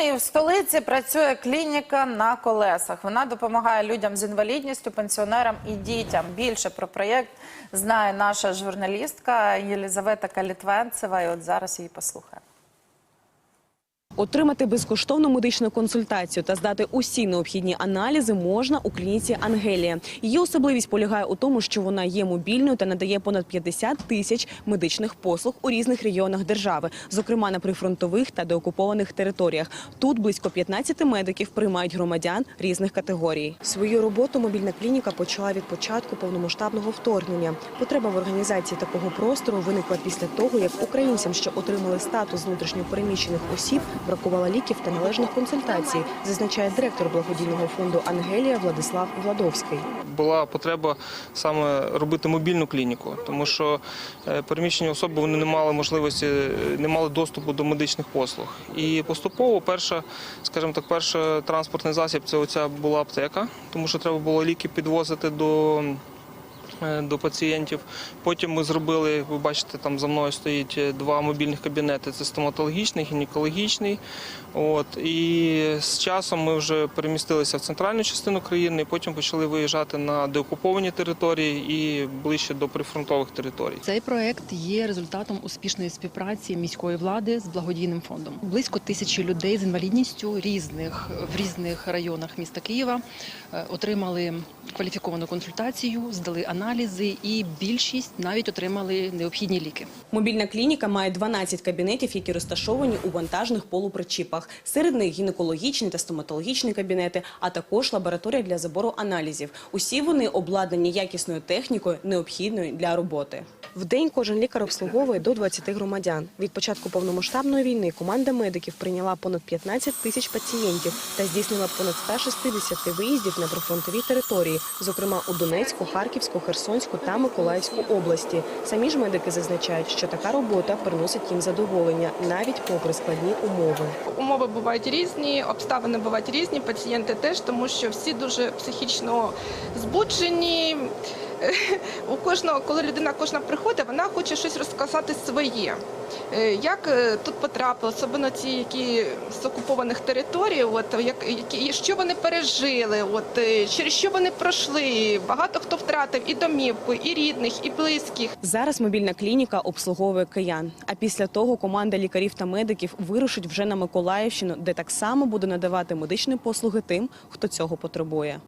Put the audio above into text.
І в столиці працює клініка на колесах. Вона допомагає людям з інвалідністю, пенсіонерам і дітям. Більше про проєкт знає наша журналістка Єлізавета Калітвенцева. І от зараз її послухаємо. Отримати безкоштовну медичну консультацію та здати усі необхідні аналізи можна у клініці Ангелія. Її особливість полягає у тому, що вона є мобільною та надає понад 50 тисяч медичних послуг у різних регіонах держави, зокрема на прифронтових та деокупованих територіях. Тут близько 15 медиків приймають громадян різних категорій. Свою роботу мобільна клініка почала від початку повномасштабного вторгнення. Потреба в організації такого простору виникла після того, як українцям, що отримали статус внутрішньопереміщених осіб, бракувало ліків та належних консультацій, зазначає директор благодійного фонду Ангелія Владислав Владовський. була потреба саме робити мобільну клініку, тому що е, переміщені особи вони не мали можливості, не мали доступу до медичних послуг. І поступово перша, скажімо так, перший транспортний засіб це оця була аптека, тому що треба було ліки підвозити до. Е, До пацієнтів. Потім ми зробили, ви бачите, там за мною стоїть е, два мобільних кабінети: це стоматологічний, гінекологічний. От і з часом ми вже перемістилися в центральну частину країни, потім почали виїжджати на деокуповані території і ближче до прифронтових територій. Цей проект є результатом успішної співпраці міської влади з благодійним фондом. Близько тисячі людей з інвалідністю різних в різних районах міста Києва е, отримали кваліфіковану консультацію, здали аналізи, і більшість навіть отримали необхідні ліки. Мобільна клініка має 12 кабінетів, які розташовані у вантажних полупричіпах. Серед них гінекологічні та стоматологічні кабінети, а також лабораторія для забору аналізів. Усі вони обладнані якісною технікою, необхідною для роботи. В день кожен лікар обслуговує до 20 громадян. Від початку повномасштабної війни команда медиків прийняла понад 15 тисяч пацієнтів та здійснила понад 160 виїздів на прифронтові території, зокрема у Донецьку, Харківську, Херсонську та Миколаївську області. Самі ж медики зазначають, що така робота приносить їм задоволення навіть попри складні умови. Умови бувають різні, обставини бувають різні, пацієнти теж, тому що всі дуже психічно збуджені. У кожного, коли людина кожна приходить, вона хоче щось розказати своє. Е, Як е, тут потрапили, особливо ті, які з окупованих територій, от як які що вони пережили, от е, через що вони пройшли. Багато хто втратив і домівку, і рідних, і близьких. Зараз мобільна клініка обслуговує киян. А після того команда лікарів та медиків вирушить вже на Миколаївщину, де так само буде надавати медичні послуги тим, хто цього потребує.